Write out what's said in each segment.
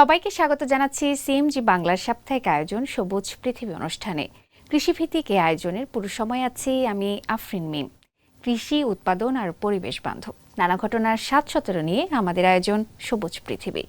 সবাইকে স্বাগত জানাচ্ছি সিএমজি বাংলার সাপ্তাহিক আয়োজন সবুজ পৃথিবী অনুষ্ঠানে। কৃষিভিত্তিক এই আয়োজনের পুরো সময় আছি আমি আফরিন মিম। কৃষি, উৎপাদন আর পরিবেশ বান্ধব। নানা ঘটনার সাত সতেরো নিয়ে আমাদের আয়োজন সবুজ পৃথিবী।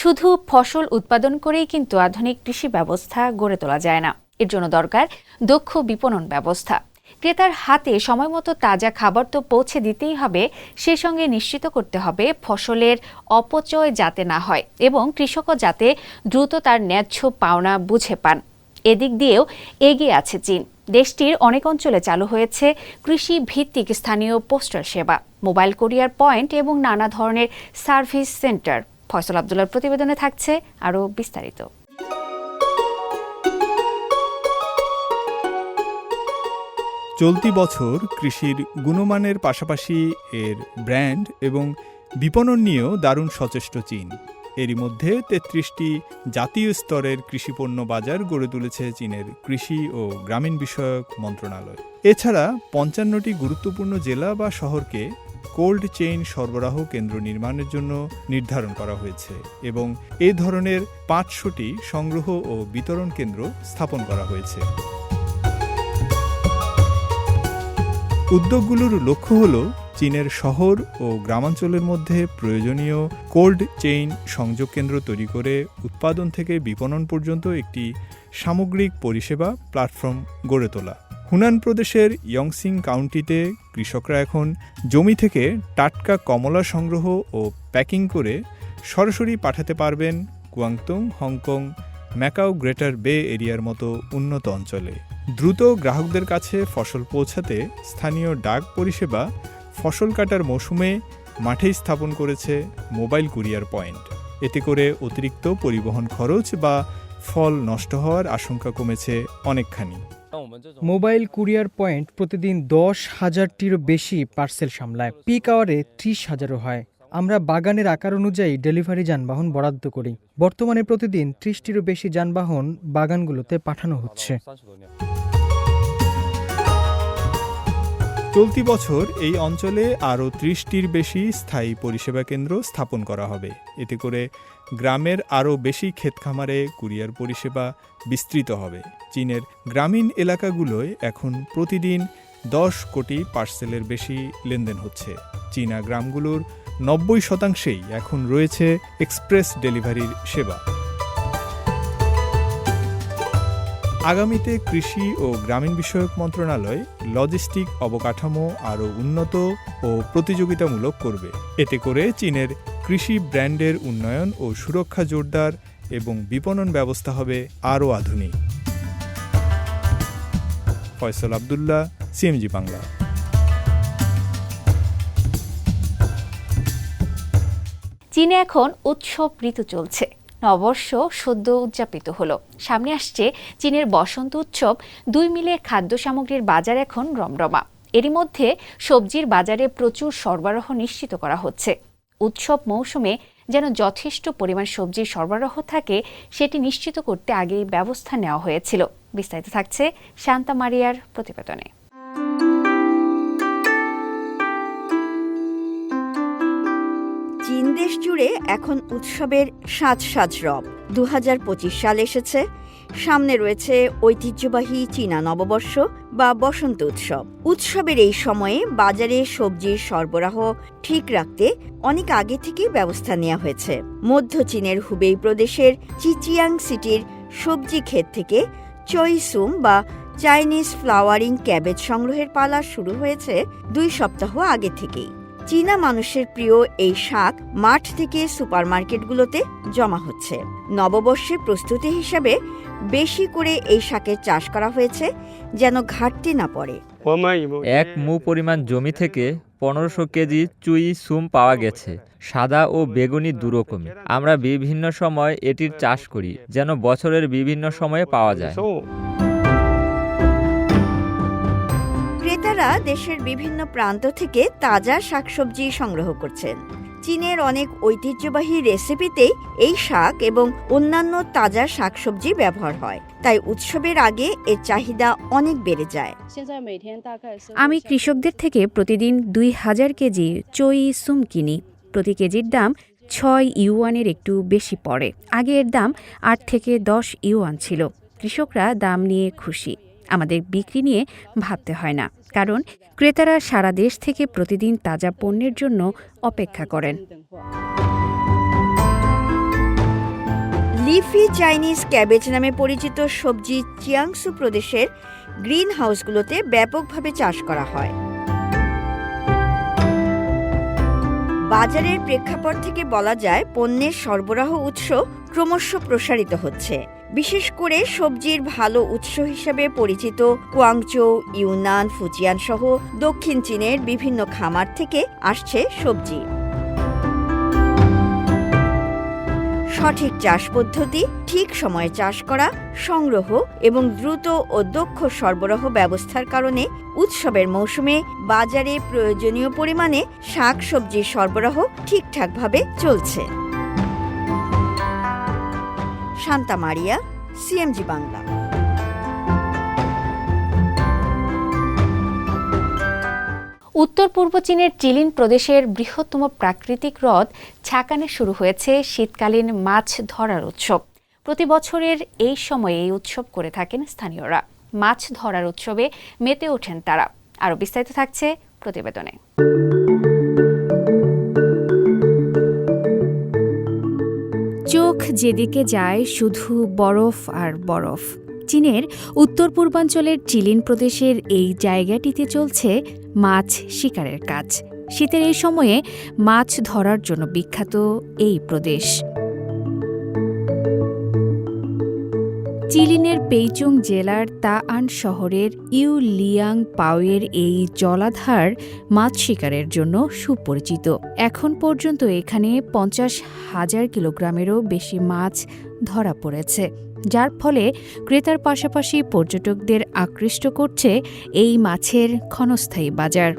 শুধু ফসল উৎপাদন করেই কিন্তু আধুনিক কৃষি ব্যবস্থা গড়ে তোলা যায় না। এর জন্য দরকার দক্ষ বিপণন ব্যবস্থা। ক্রেতার হাতে সময়মতো তাজা খাবার তো পৌঁছে দিতেই হবে সেই সঙ্গে নিশ্চিত করতে হবে ফসলের অপচয় যাতে না হয় এবং কৃষকও যাতে দ্রুত তার ন্যায্য পাওনা বুঝে পান। এদিক দিয়েও এগিয়ে আছে চীন। দেশটির অনেক অঞ্চলে চালু হয়েছে কৃষি ভিত্তিক স্থানীয় পোস্টাল সেবা, মোবাইল কোরিয়ার পয়েন্ট এবং নানা ধরনের সার্ভিস সেন্টার। ফয়সল আবদুল্লার প্রতিবেদনে থাকছে আরও বিস্তারিত। চলতি বছর কৃষির গুণমানের পাশাপাশি এর ব্র্যান্ড এবং বিপণন নিয়েও দারুণ সচেষ্ট চীন। এরই মধ্যে তেত্রিশটি জাতীয় স্তরের কৃষিপণ্য বাজার গড়ে তুলেছে চীনের কৃষি ও গ্রামীণ বিষয়ক মন্ত্রণালয়। এছাড়া পঞ্চান্নটি গুরুত্বপূর্ণ জেলা বা শহরকে কোল্ড চেইন সরবরাহ কেন্দ্র নির্মাণের জন্য নির্ধারণ করা হয়েছে এবং এ ধরনের পাঁচশোটি সংগ্রহ ও বিতরণ কেন্দ্র স্থাপন করা হয়েছে। উদ্যোগগুলোর লক্ষ্য হল চীনের শহর ও গ্রামাঞ্চলের মধ্যে প্রয়োজনীয় কোল্ড চেইন সংযোগ কেন্দ্র তৈরি করে উৎপাদন থেকে বিপণন পর্যন্ত একটি সামগ্রিক পরিষেবা প্ল্যাটফর্ম গড়ে তোলা। হুনান প্রদেশের ইয়ংসিং কাউন্টিতে কৃষকরা এখন জমি থেকে টাটকা কমলা সংগ্রহ ও প্যাকিং করে সরাসরি পাঠাতে পারবেন কুয়াংতুং হংকং, ম্যাকাও, গ্রেটার বে এরিয়ার মতো উন্নত অঞ্চলে। দ্রুত গ্রাহকদের কাছে ফসল পৌঁছাতে স্থানীয় ডাক পরিষেবা ফসল কাটার মৌসুমে মাঠেই স্থাপন করেছে মোবাইল কুরিয়ার পয়েন্ট। এতে করে অতিরিক্ত পরিবহন খরচ বা ফল নষ্ট হওয়ার আশঙ্কা কমেছে অনেকখানি। মোবাইল কুরিয়ার পয়েন্ট প্রতিদিন দশ হাজারটিরও বেশি পার্সেল সামলায়। পিক আওয়ারে ত্রিশ হাজারও হয়। আমরা বাগানের আকার অনুযায়ী ডেলিভারি যানবাহন বরাদ্দ করি। বর্তমানে প্রতিদিন ত্রিশটিরও বেশি যানবাহন বাগানগুলোতে পাঠানো হচ্ছে। চলতি বছর এই অঞ্চলে আরও ত্রিশটির বেশি স্থায়ী পরিষেবা কেন্দ্র স্থাপন করা হবে। এতে করে গ্রামের আরও বেশি ক্ষেতখামারে কুরিয়ার পরিষেবা বিস্তৃত হবে। চীনের গ্রামীণ এলাকাগুলোয় এখন প্রতিদিন দশ কোটি পার্সেলের বেশি লেনদেন হচ্ছে। চীনা গ্রামগুলোর নব্বই শতাংশেই এখন রয়েছে এক্সপ্রেস ডেলিভারির সেবা। আগামীতে কৃষি ও গ্রামীণ বিষয়ক মন্ত্রণালয় লজিস্টিক অবকাঠামো আরও উন্নত ও প্রতিযোগিতামূলক করবে। এতে করে চীনের কৃষি ব্র্যান্ডের উন্নয়ন ও সুরক্ষা জোরদার এবং বিপণন ব্যবস্থা হবে আরও আধুনিক। ফয়সল আবদুল্লাহ, সিএমজি বাংলা। চীনে এখন উৎসব ঋতু চলছে। নববর্ষ সদ্য উদযাপিত হলো। সামনে আসছে চীনের বসন্ত উৎসব। দুই মিলে খাদ্য সামগ্রীর বাজার এখন রমরমা। এরই মধ্যে সবজির বাজারে প্রচুর সরবরাহ নিশ্চিত করা হচ্ছে। উৎসব মৌসুমে যেন যথেষ্ট পরিমাণ সবজির সরবরাহ থাকে, সেটি নিশ্চিত করতে আগেই ব্যবস্থা নেওয়া হয়েছিল। বিস্তারিত থাকছে শান্তা মারিয়ার প্রতিবেদনে। চীন দেশ জুড়ে এখন উৎসবের সাজ সাজ রব দুহাজার পঁচিশ সাল এসেছে। সামনে রয়েছে ঐতিহ্যবাহী চীনা নববর্ষ বা বসন্ত উৎসব। উৎসবের এই সময়ে বাজারে সবজির সরবরাহ ঠিক রাখতে অনেক আগে থেকেই ব্যবস্থা নেওয়া হয়েছে। মধ্য চীনের হুবেই প্রদেশের চিচিয়াং সিটির সবজি ক্ষেত থেকে চইসুম বা চাইনিজ ফ্লাওয়ারিং ক্যাবেজ সংগ্রহের পালা শুরু হয়েছে দুই সপ্তাহ আগে থেকেই। চীনা মানুষের প্রিয় এই শাক মাঠ থেকে সুপারমার্কেটগুলোতে জমা হচ্ছে। নববর্ষে প্রস্তুতি হিসাবে বেশি করে এই শাকের চাষ করা হয়েছে, যেন ঘাটতি না পড়ে। এক মু পরিমাণ জমি থেকে পনেরোশো কেজি চুই সুম পাওয়া গেছে, সাদা ও বেগুনি দুরকমই। আমরা বিভিন্ন সময় এটির চাষ করি, যেন বছরের বিভিন্ন সময়ে পাওয়া যায়। ক্রেতারা দেশের বিভিন্ন প্রান্ত থেকে তাজা শাকসবজি সংগ্রহ করছেন। চীনের অনেক ঐতিহ্যবাহী রেসিপিতেই এই শাক এবং অন্যান্য তাজা শাকসবজি ব্যবহার হয়। তাই উৎসবের আগে এর চাহিদা অনেক বেড়ে যায়। আমি কৃষকদের থেকে প্রতিদিন দুই হাজার কেজি চই সুম কিনি। প্রতি কেজির দাম ছয় ইউয়ানের একটু বেশি পড়ে। আগে এর দাম আট থেকে দশ ইউয়ান ছিল। কৃষকরা দাম নিয়ে খুশি। আমাদের বিক্রি নিয়ে ভাবতে হয় না। কারণ ক্রেতারা সারা দেশ থেকে প্রতিদিন তাজা পণ্যের জন্য অপেক্ষা করেন। লিফি চাইনিজ ক্যাবেজ নামে পরিচিত সবজি চিয়াংসু প্রদেশের গ্রিন হাউসগুলোতে ব্যাপকভাবে চাষ করা হয়। বাজারের প্রেক্ষাপট থেকে বলা যায়, পণ্যের সরবরাহ উৎস ক্রমশ প্রসারিত হচ্ছে। বিশেষ করে সবজির ভালো উৎস হিসেবে পরিচিত কুয়াংচৌ, ইউনান ফুজিয়ান সহ দক্ষিণ চীনের বিভিন্ন খামার থেকে আসছে সবজি। সঠিক চাষ পদ্ধতি, ঠিক সময়ে চাষ করা, সংগ্রহ এবং দ্রুত ও দক্ষ সরবরাহ ব্যবস্থার কারণে উৎসবের মৌসুমে বাজারে প্রয়োজনীয় পরিমাণে শাক সবজির সরবরাহ ঠিকঠাকভাবে চলছে। শান্তা মারিয়া, সিএমজি বাংলা। উত্তর পূর্ব চীনের চিলিন প্রদেশের বৃহত্তম প্রাকৃতিক হ্রদ ছাকানে শুরু হয়েছে শীতকালীন মাছ ধরার উৎসব। প্রতি বছরের এই সময়ে এই উৎসব করে থাকেন স্থানীয়রা। মাছ ধরার উৎসবে মেতে ওঠেন তারা। আরও বিস্তারিত থাকছে প্রতিবেদনে। যেদিকে যায় শুধু বরফ আর বরফ। চীনের উত্তর পূর্বাঞ্চলের চিলিন প্রদেশের এই জায়গাটিতে চলছে মাছ শিকারের কাজ। শীতের এই সময়ে মাছ ধরার জন্য বিখ্যাত এই প্রদেশ। চিলিনের পেইচুং জেলার তাআন শহরের ইউ লিয়াং পাওয়ের এই জলাধার মাছ শিকারের জন্য সুপরিচিত। এখন পর্যন্ত এখানে পঞ্চাশ হাজার কিলোগ্রামেরও বেশি মাছ ধরা পড়েছে, যার ফলে ক্রেতার পাশাপাশি পর্যটকদের আকৃষ্ট করছে এই মাছের ক্ষণস্থায়ী বাজার।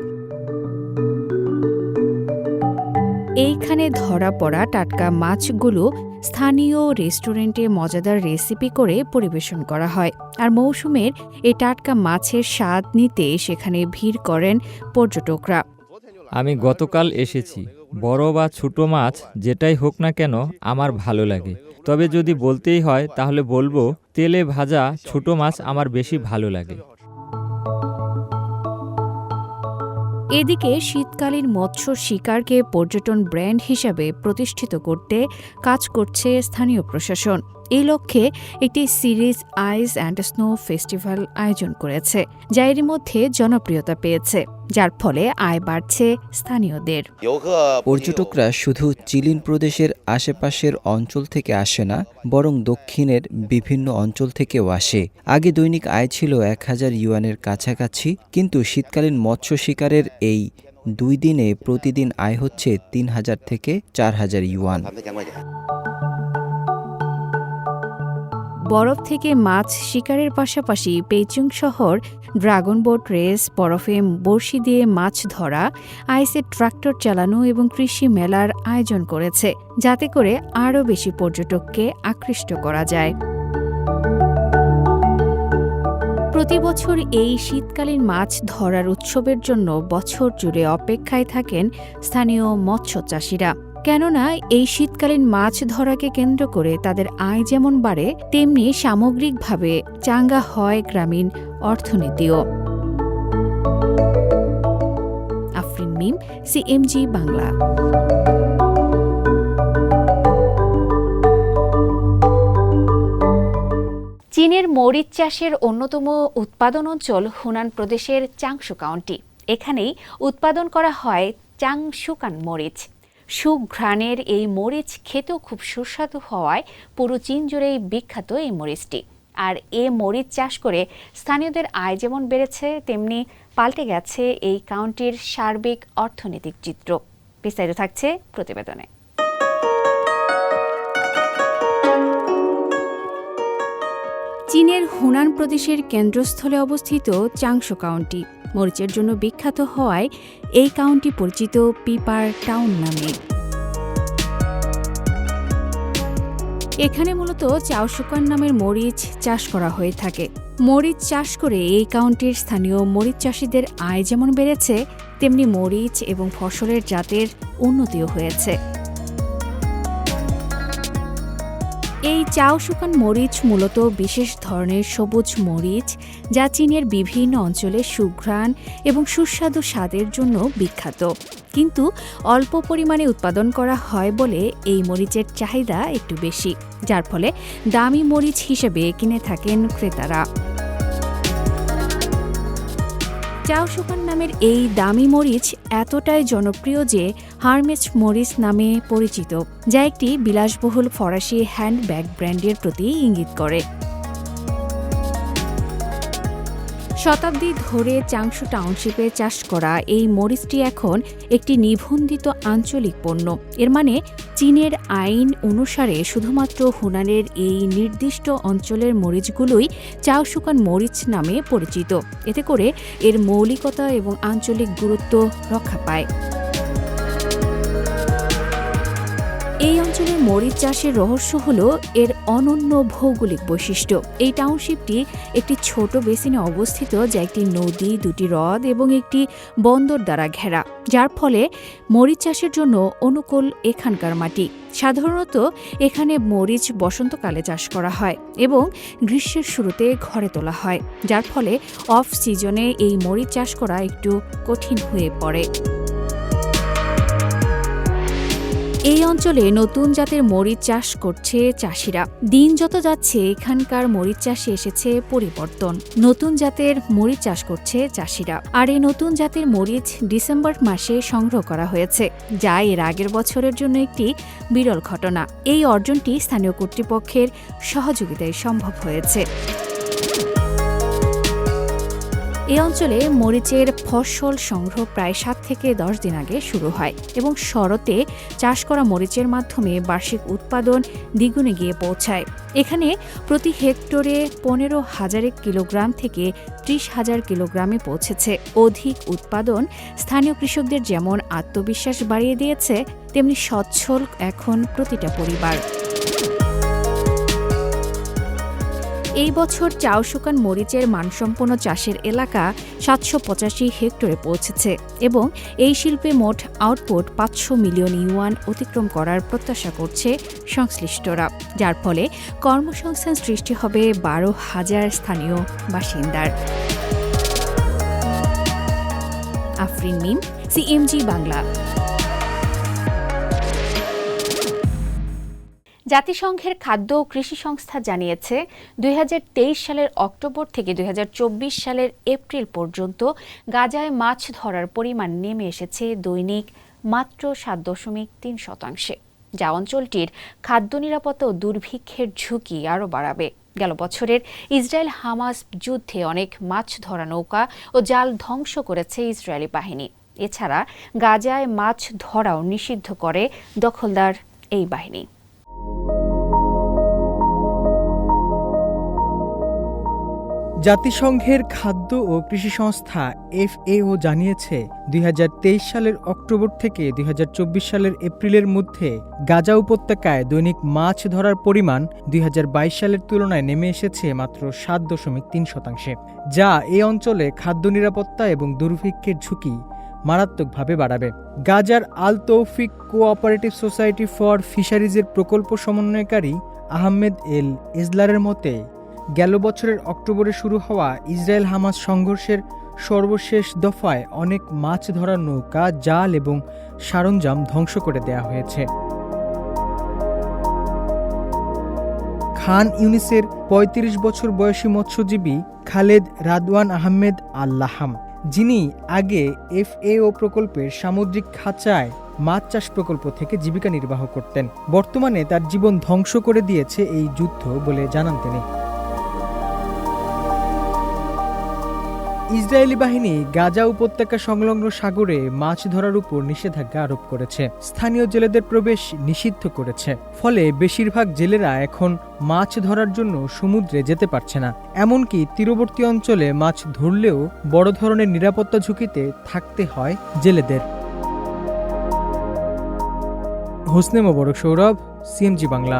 এইখানে ধরা পড়া টাটকা মাছগুলো স্থানীয় রেস্টুরেন্টে মজাদার রেসিপি করে পরিবেশন করা হয়। আর মৌসুমের এই টাটকা মাছের স্বাদ নিতে সেখানে ভিড় করেন পর্যটকরা। আমি গতকাল এসেছি। বড় বা ছোট মাছ, যেটাই হোক না কেন, আমার ভালো লাগে। তবে যদি বলতেই হয়, তাহলে বলব, তেলে ভাজা ছোট মাছ আমার বেশি ভালো লাগে। এদিকে শীতকালীন মৎস্য শিকারকে পর্যটন ব্র্যান্ড হিসাবে প্রতিষ্ঠিত করতে কাজ করছে স্থানীয় প্রশাসন। এই লক্ষ্যে একটি series ice and snow festival আয়োজন করেছে, যা এর মধ্যে জনপ্রিয়তা পেয়েছে। যার ফলে আয় বাড়ছে স্থানীয়দের। পর্যটকরা শুধু চিলিন প্রদেশের আশেপাশের অঞ্চল থেকে আসে না, বরং দক্ষিণের বিভিন্ন অঞ্চল থেকেও আসে। আগে দৈনিক আয় ছিল এক হাজার ইউয়ানের কাছাকাছি, কিন্তু শীতকালীন মৎস্য শিকারের এই দুই দিনে প্রতিদিন আয় হচ্ছে তিন হাজার থেকে চার হাজার ইউয়ান। বরফ থেকে মাছ শিকারের পাশাপাশি পেইচুং শহর, ড্রাগন বোট রেস, বরফে বড়শি দিয়ে মাছ ধরা আইসের ট্রাক্টর চালানো এবং কৃষি মেলার আয়োজন করেছে, যাতে করে আরও বেশি পর্যটককে আকৃষ্ট করা যায়। প্রতি বছর এই শীতকালীন মাছ ধরার উৎসবের জন্য বছর জুড়ে অপেক্ষায় থাকেন স্থানীয় মৎস্য চাষিরা। কেননা এই শীতকালীন মাছ ধরাকে কেন্দ্র করে তাদের আয় যেমন বাড়ে, তেমনি সামগ্রিকভাবে চাঙ্গা হয় গ্রামীণ অর্থনীতিও। আফরিন মিম, সিএমজি বাংলা। চীনের মরিচ চাষের অন্যতম উৎপাদন অঞ্চল হুনান প্রদেশের চাংশু কাউন্টি। এখানেই উৎপাদন করা হয় চাংশুকান মরিচ। সুঘ্রাণের এই মরিচ খেতেও খুব সুস্বাদু হওয়ায় পুরো চীন জুড়েই বিখ্যাত এই মরিচটি। আর এ মরিচ চাষ করে স্থানীয়দের আয় যেমন বেড়েছে, তেমনি পাল্টে গেছে এই কাউন্টির সার্বিক অর্থনৈতিক চিত্র। বিস্তারিত থাকছে প্রতিবেদনে। চীনের হুনান প্রদেশের কেন্দ্রস্থলে অবস্থিত চাংশো কাউন্টি। মরিচের জন্য বিখ্যাত হওয়ায় এই কাউন্টি পরিচিত পিপার টাউন নামে। এখানে মূলত চাউশুকান নামের মরিচ চাষ করা হয়ে থাকে। মরিচ চাষ করে এই কাউন্টির স্থানীয় মরিচ চাষিদের আয় যেমন বেড়েছে, তেমনি মরিচ এবং ফসলের জাতের উন্নতিও হয়েছে। এই চাও শুকান মরিচ মূলত বিশেষ ধরনের সবুজ মরিচ, যা চীনের বিভিন্ন অঞ্চলে সুঘ্রাণ এবং সুস্বাদু স্বাদের জন্য বিখ্যাত। কিন্তু অল্প পরিমাণে উৎপাদন করা হয় বলে এই মরিচের চাহিদা একটু বেশি, যার ফলে দামি মরিচ হিসেবে কিনে থাকেন ক্রেতারা। চাও সুকান নামের এই দামি মরিচ এতটাই জনপ্রিয় যে হার্মেস মরিচ নামে পরিচিত, যা একটি বিলাসবহুল ফরাসি হ্যান্ডব্যাগ ব্র্যান্ডের প্রতি ইঙ্গিত করে। শতাব্দী ধরে চাংশু টাউনশিপে চাষ করা এই মরিচটি এখন একটি নিবন্ধিত আঞ্চলিক পণ্য। এর মানে চীনের আইন অনুসারে শুধুমাত্র হুনানের এই নির্দিষ্ট অঞ্চলের মরিচগুলোই চাউশুকান মরিচ নামে পরিচিত। এতে করে এর মৌলিকতা এবং আঞ্চলিক গুরুত্ব রক্ষা পায়। এই অঞ্চলের মরিচ চাষের রহস্য হল এর অনন্য ভৌগোলিক বৈশিষ্ট্য। এই টাউনশিপটি একটি ছোট বেসিনে অবস্থিত যা একটি নদী, দুটি হ্রদ এবং একটি বন্দর দ্বারা ঘেরা। যার ফলে মরিচ চাষের জন্য অনুকূল এখানকার মাটি। সাধারণত এখানে মরিচ বসন্তকালে চাষ করা হয় এবং গ্রীষ্মের শুরুতে ঘরে তোলা হয়, যার ফলে অফ সিজনে এই মরিচ চাষ করা একটু কঠিন হয়ে পড়ে। এই অঞ্চলে নতুন জাতের মরিচ চাষ করছে চাষিরা। দিন যত যাচ্ছে, এখানকার মরিচ চাষে এসেছে পরিবর্তন। নতুন জাতের মরিচ চাষ করছে চাষিরা। আর এই নতুন জাতের মরিচ ডিসেম্বর মাসে সংগ্রহ করা হয়েছে, যা এর আগের বছরের জন্য একটি বিরল ঘটনা। এই অর্জনটি স্থানীয় কর্তৃপক্ষের সহযোগিতায় সম্ভব হয়েছে। এই অঞ্চলে মরিচের ফসল সংগ্রহ প্রায় সাত থেকে দশ দিন আগে শুরু হয় এবং শরতে চাষ করা মরিচের মাধ্যমে বার্ষিক উৎপাদন দ্বিগুণে গিয়ে পৌঁছায়। এখানে প্রতি হেক্টরে পনেরো হাজার কিলোগ্রাম থেকে ত্রিশ হাজার কিলোগ্রামে পৌঁছেছে। অধিক উৎপাদন স্থানীয় কৃষকদের যেমন আত্মবিশ্বাস বাড়িয়ে দিয়েছে, তেমনি সচ্ছল এখন প্রতিটা পরিবার। এই বছর চাউশুকান মরিচের মানসম্পন্ন চাষের এলাকা সাতশো পঁচাশি হেক্টরে পৌঁছেছে এবং এই শিল্পে মোট আউটপুট পাঁচশো মিলিয়ন ইউয়ান অতিক্রম করার প্রত্যাশা করছে সংশ্লিষ্টরা, যার ফলে কর্মসংস্থান সৃষ্টি হবে বারো হাজার স্থানীয় বাসিন্দার। আফরিন মিম, সিএমজি বাংলা। জাতিসংঘের খাদ্য ও কৃষি সংস্থা জানিয়েছে, দুই হাজার তেইশ সালের অক্টোবর থেকে দুই হাজার চব্বিশ সালের এপ্রিল পর্যন্ত গাজায় মাছ ধরার পরিমাণ নেমে এসেছে দৈনিক মাত্র সাত দশমিক তিন শতাংশে। যা অঞ্চলটির খাদ্য নিরাপত্তা ও দুর্ভিক্ষের ঝুঁকি আরও বাড়াবে। গেল বছরের ইসরায়েল হামাস যুদ্ধে অনেক মাছ ধরা নৌকা ও জাল ধ্বংস করেছে ইসরায়েলি বাহিনী। এছাড়া গাজায় মাছ ধরাও নিষিদ্ধ করে দখলদার এই বাহিনী। জাতিসংঘের খাদ্য ও কৃষি সংস্থা এফএও জানিয়েছে, দুই হাজার তেইশ সালের অক্টোবর থেকে দুই হাজার চব্বিশ সালের এপ্রিলের মধ্যে গাজা উপত্যকায় দৈনিক মাছ ধরার পরিমাণ দুই হাজার বাইশ সালের তুলনায় নেমে এসেছে মাত্র সাত দশমিক তিন শতাংশে, যা এই অঞ্চলে খাদ্য নিরাপত্তা এবং দুর্ভিক্ষের ঝুঁকি মারাত্মকভাবে বাড়াবে। গাজার আল তৌফিক কোঅপারেটিভ সোসাইটি ফর ফিশারিজের প্রকল্প সমন্বয়কারী আহমেদ এল ইজলারের মতে, গেল বছরের অক্টোবরে শুরু হওয়া ইসরায়েল হামাস সংঘর্ষের সর্বশেষ দফায় অনেক মাছ ধরার নৌকা, জাল এবং সরঞ্জাম ধ্বংস করে দেয়া হয়েছে। খান ইউনিসের ৩৫ বছর বয়সী মৎস্যজীবী খালেদ রাদওয়ান আহমেদ আল্লাহাম যিনি আগে এফএও প্রকল্পের সামুদ্রিক খাঁচায় মাছ চাষ প্রকল্প থেকে জীবিকা নির্বাহ করতেন। বর্তমানে তার জীবন ধ্বংস করে দিয়েছে এই যুদ্ধ বলে জানান তিনি। ইসরায়েলি বাহিনী গাজা উপত্যকা সংলগ্ন সাগরে মাছ ধরার উপর নিষেধাজ্ঞা আরোপ করেছে। স্থানীয় জেলেদের প্রবেশ নিষিদ্ধ করেছে। ফলে বেশিরভাগ জেলেরা এখন মাছ ধরার জন্য সমুদ্রে যেতে পারছে না। এমনকি তীরবর্তী অঞ্চলে মাছ ধরলেও বড় ধরনের নিরাপত্তা ঝুঁকিতে থাকতে হয় জেলেদের। হোসনে মোবারক, সৌরভ সিএমজি বাংলা।